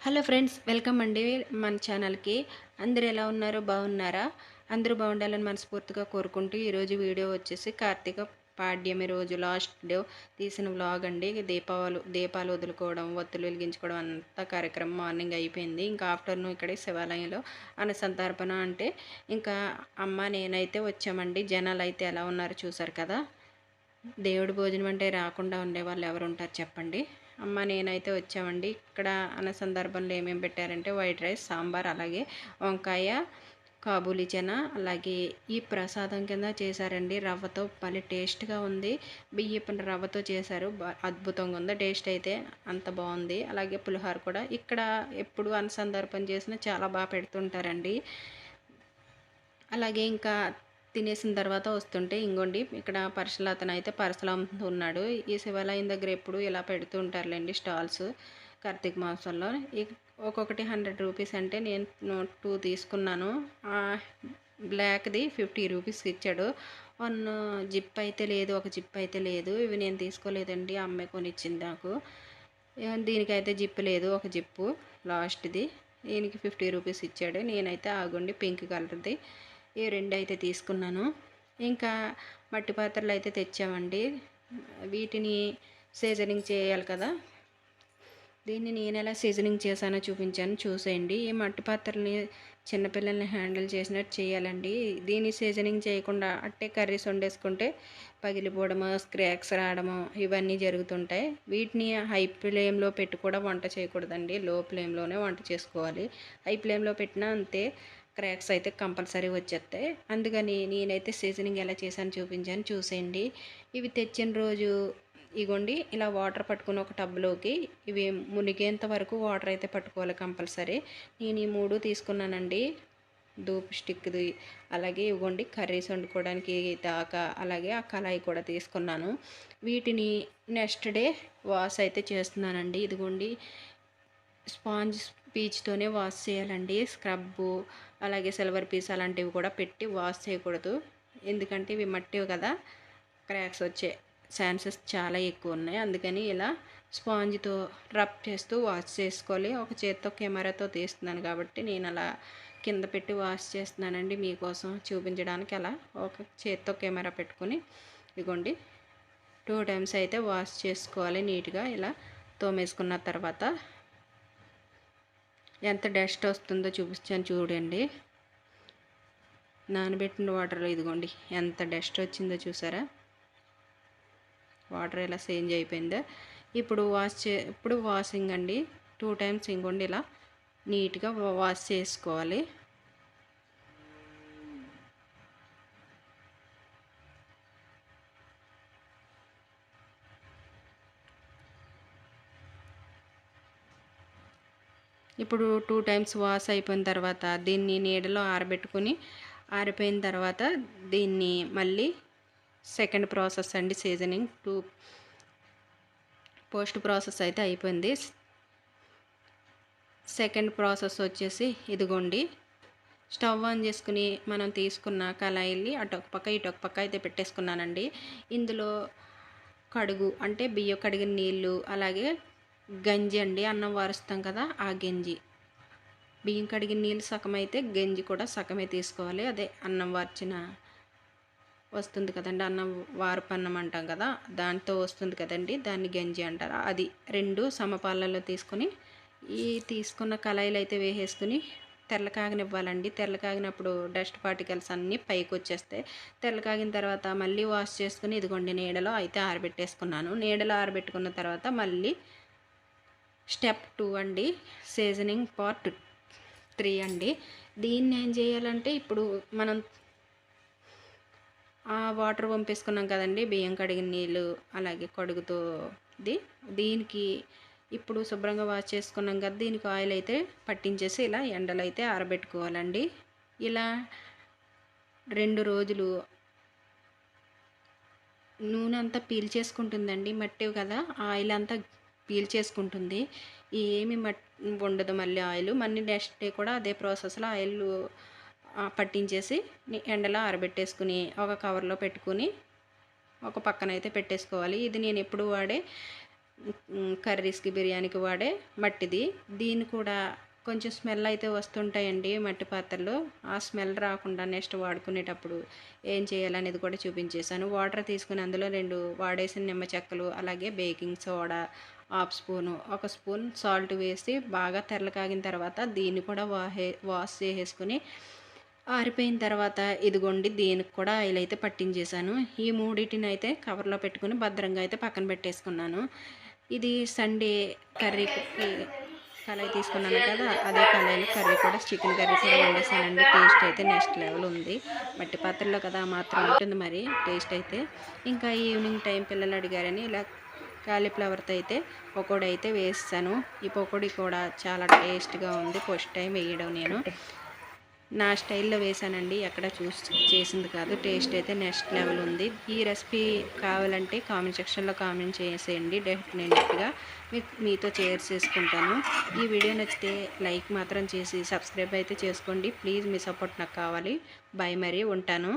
Hello friends welcome అండి మన ఛానల్కి. అందరు ఎలా ఉన్నారు? బాగున్నారా? అందరూ బాగుండాలని మనస్ఫూర్తిగా కోరుకుంటూ ఈరోజు వీడియో వచ్చేసి కార్తీక పాడ్యమి రోజు లాస్ట్ డే తీసిన వ్లాగ్ అండి. దీపావళి దీపాలు వదులుకోవడం ఒత్తులు వెలిగించుకోవడం అంతా కార్యక్రమం మార్నింగ్ అయిపోయింది. ఇంకా ఆఫ్టర్నూన్ ఇక్కడ శివాలయంలో అనసంతర్పణ అంటే ఇంకా అమ్మ నేనైతే వచ్చామండి. జనాలు అయితే ఎలా ఉన్నారు చూసారు కదా? దేవుడి భోజనం అంటే రాకుండా ఉండే వాళ్ళు ఎవరు ఉంటారు చెప్పండి. అమ్మ నేనైతే వచ్చామండి. ఇక్కడ అన్న సందర్భంలో ఏమేమి పెట్టారంటే వైట్ రైస్ సాంబార్ అలాగే వంకాయ కాబూలిచన అలాగే ఈ ప్రసాదం కింద చేశారండి. రవ్వతో భలే టేస్ట్గా ఉంది. బియ్యపు రవ్వతో చేశారు. అద్భుతంగా ఉంది. టేస్ట్ అయితే అంత బాగుంది. అలాగే పులిహోర కూడా. ఇక్కడ ఎప్పుడు అనుసందర్భం చేసినా చాలా బాగా పెడుతుంటారండి. అలాగే ఇంకా తినేసిన తర్వాత వస్తుంటే ఇంగోండి ఇక్కడ పరసలు అతను అయితే పరసలు అమ్ముతున్నాడు ఈ శివాలయం దగ్గర ఎప్పుడు ఇలా పెడుతూ ఉంటారులేండి స్టాల్స్ కార్తీక మాసంలో. ఒక్కొక్కటి హండ్రెడ్ రూపీస్ అంటే నేను టూ తీసుకున్నాను. బ్లాక్ది ఫిఫ్టీ రూపీస్కి ఇచ్చాడు. వన్ జిప్ అయితే లేదు ఒక జిప్ అయితే లేదు. ఇవి నేను తీసుకోలేదండి అమ్మాయి కొనిచ్చింది నాకు. దీనికైతే జిప్ లేదు ఒక జిప్పు లాస్ట్ది. దీనికి ఫిఫ్టీ రూపీస్ ఇచ్చాడు. నేనైతే ఆగుండి పింక్ కలర్ది ఈ రెండు అయితే తీసుకున్నాను. ఇంకా మట్టి పాత్రలు అయితే తెచ్చామండి. వీటిని సీజనింగ్ చేయాలి కదా. దీన్ని నేను ఎలా సీజనింగ్ చేశానో చూపించాను. చూసేయండి. ఈ మట్టి పాత్రల్ని చిన్నపిల్లల్ని హ్యాండిల్ చేసినట్టు చేయాలండి. దీన్ని సీజనింగ్ చేయకుండా అట్టే కర్రీస్ వండేసుకుంటే పగిలిపోవడము స్క్రాక్స్ రావడము ఇవన్నీ జరుగుతుంటాయి. వీటిని హై ఫ్లేమ్లో పెట్టి కూడా వంట చేయకూడదండి. లో ఫ్లేమ్లోనే వంట చేసుకోవాలి. హై ఫ్లేమ్లో పెట్టినా అంతే. క్రాక్స్ అయితే కంపల్సరీ వచ్చేస్తాయి. అందుకని నేనైతే సీజనింగ్ ఎలా చేశాను చూపించాను. చూసేయండి. ఇవి తెచ్చిన రోజు ఇగోండి ఇలా వాటర్ పట్టుకుని ఒక టబ్లోకి ఇవి మునిగేంత వరకు వాటర్ అయితే పట్టుకోవాలి కంపల్సరీ. నేను ఈ మూడు తీసుకున్నానండి. దూప్ స్టిక్ది అలాగే ఇవ్వండి కర్రీస్ వండుకోవడానికి దాకా అలాగే ఆ కళాయి కూడా తీసుకున్నాను. వీటిని నెక్స్ట్ డే వాష్ అయితే చేస్తున్నానండి. ఇదిగోండి స్పాంజ్ పీచ్తోనే వాష్ చేయాలండి. స్క్రబ్బు అలాగే సిల్వర్ పీస్ అలాంటివి కూడా పెట్టి వాష్ చేయకూడదు. ఎందుకంటే ఇవి మట్టివి కదా. క్రాక్స్ వచ్చే ఛాన్సెస్ చాలా ఎక్కువ ఉన్నాయి. అందుకని ఇలా స్పాంజ్తో రబ్ చేస్తూ వాష్ చేసుకోవాలి. ఒక చేత్తో కెమెరాతో తీస్తున్నాను కాబట్టి నేను అలా కింద పెట్టి వాష్ చేస్తున్నానండి. మీకోసం చూపించడానికి అలా ఒక చేత్తో కెమెరా పెట్టుకుని ఇగోండి. టూ టైమ్స్ అయితే వాష్ చేసుకోవాలి నీట్గా. ఇలా తోమేసుకున్న తర్వాత ఎంత డస్ట్ వస్తుందో చూపించాను చూడండి. నానబెట్టిన వాటర్లో ఇదిగోండి ఎంత డస్ట్ వచ్చిందో చూసారా? వాటర్ ఎలా చేంజ్ అయిపోయిందో. ఇప్పుడు వాష్ చే ఇప్పుడు వాషింగ్ అండి. టూ టైమ్స్ ఇంకోండి ఇలా నీట్గా వాష్ చేసుకోవాలి. ఇప్పుడు టూ టైమ్స్ వాష్ అయిపోయిన తర్వాత దీన్ని నీడలో ఆరబెట్టుకుని ఆరిపోయిన తర్వాత దీన్ని మళ్ళీ సెకండ్ ప్రాసెస్ అండి సీజనింగ్ టూ పోస్ట్ ప్రాసెస్ అయితే అయిపోయింది. సెకండ్ ప్రాసెస్ వచ్చేసి ఇదిగోండి. స్టవ్ ఆన్ చేసుకుని మనం తీసుకున్న కళాయిల్ని అటొక పక్క ఇటొక పక్క అయితే పెట్టేసుకున్నానండి. ఇందులో కడుగు అంటే బియ్యం కడిగిన నీళ్ళు అలాగే గంజి అండి అన్నం వారుస్తాం కదా ఆ గంజి. బియ్యం కడిగిన నీళ్ళు సగం అయితే గంజి కూడా సగమే తీసుకోవాలి. అదే అన్నం వార్చిన వస్తుంది కదండి అన్నం వారపన్నం అన్నం అంటాం కదా దాంతో వస్తుంది కదండి దాన్ని గంజి అంటారు. అది రెండు సమపాలలో తీసుకొని ఈ తీసుకున్న కళాయిలు అయితే వేసేసుకుని తెల్లకాగనివ్వాలండి తెల్లకాగినప్పుడు తెల్ల కాగినప్పుడు డస్ట్ పార్టికల్స్ అన్నీ పైకి వచ్చేస్తాయి. తెల్ల కాగిన తర్వాత మళ్ళీ వాష్ చేసుకుని ఇదిగోండి నీడలో అయితే ఆరబెట్టేసుకున్నాను. నీడలో ఆరబెట్టుకున్న తర్వాత మళ్ళీ స్టెప్ టూ అండి సీజనింగ్ పార్ట్ త్రీ అండి. దీన్ని ఏం చేయాలంటే ఇప్పుడు మనం ఆ వాటర్ పంపేసుకున్నాం కదండి బియ్యం కడిగిన నీళ్ళు అలాగే కడుగుతోది దీనికి ఇప్పుడు శుభ్రంగా వాష్ చేసుకున్నాం కదా దీనికి ఆయిల్ అయితే పట్టించేసి ఇలా ఎండలు అయితే ఆరబెట్టుకోవాలండి. ఇలా రెండు రోజులు నూనె అంతా పీల్చేసుకుంటుందండి మట్టి కదా ఆయిల్ అంతా పీల్ చేసుకుంటుంది. ఏమి ఉండదు మళ్ళీ ఆయిల్. మళ్ళీ నెక్స్ట్ డే కూడా అదే ప్రాసెస్లో ఆయిల్ పట్టించేసి ఎండలో ఆరబెట్టేసుకుని ఒక కవర్లో పెట్టుకుని ఒక పక్కన అయితే పెట్టేసుకోవాలి. ఇది నేను ఎప్పుడు వాడే కర్రీస్కి బిర్యానీకి వాడే మట్టిది. దీన్ని కూడా కొంచెం స్మెల్ అయితే వస్తుంటాయండి మట్టి పాత్రలు. ఆ స్మెల్ రాకుండా నెక్స్ట్ వాడుకునేటప్పుడు ఏం చేయాలనేది కూడా చూపించేశాను. వాటర్ తీసుకుని అందులో రెండు వాడేసిన నిమ్మ చెక్కలు అలాగే బేకింగ్ సోడా హాఫ్ స్పూను ఒక స్పూన్ సాల్ట్ వేసి బాగా తెరలు కాగిన తర్వాత దీన్ని కూడా వాహే వాష్ చేసేసుకుని ఆరిపోయిన తర్వాత ఇదిగోండి దీనికి కూడా ఆయిల్ అయితే పట్టించేశాను. ఈ మూడింటిని అయితే కవర్లో పెట్టుకుని భద్రంగా అయితే పక్కన పెట్టేసుకున్నాను. ఇది సండే కర్రీకి కళాయి తీసుకున్నాను కదా అదే కళాయిలో కర్రీ కూడా చికెన్ కర్రీ కూడా వండేసానండి టేస్ట్ అయితే నెక్స్ట్ లెవెల్ ఉంది. మట్టి పాత్రలో కదా మాత్రం ఉంటుంది మరి టేస్ట్ అయితే. ఇంకా ఈవినింగ్ టైం పిల్లలు అడిగారని ఇలా కాలీఫ్లవర్తో అయితే పకోడీ అయితే వేస్తాను ఈ పకోడీ కూడా చాలా టేస్ట్గా ఉంది. ఫస్ట్ టైం వేయడం నేను. నా స్టైల్లో వేసానండి ఎక్కడ చూసి చేసింది కాదు. టేస్ట్ అయితే నెక్స్ట్ లెవెల్ ఉంది. ఈ రెసిపీ కావాలంటే కామెంట్ సెక్షన్లో కామెంట్ చేసేయండి. డెఫినెట్గా మీ మీతో షేర్ చేసుకుంటాను. ఈ వీడియో నచ్చితే లైక్ మాత్రం చేసి సబ్స్క్రైబ్ అయితే చేసుకోండి. ప్లీజ్ మీ సపోర్ట్ నాకు కావాలి. బాయ్ మరీ. ఉంటాను.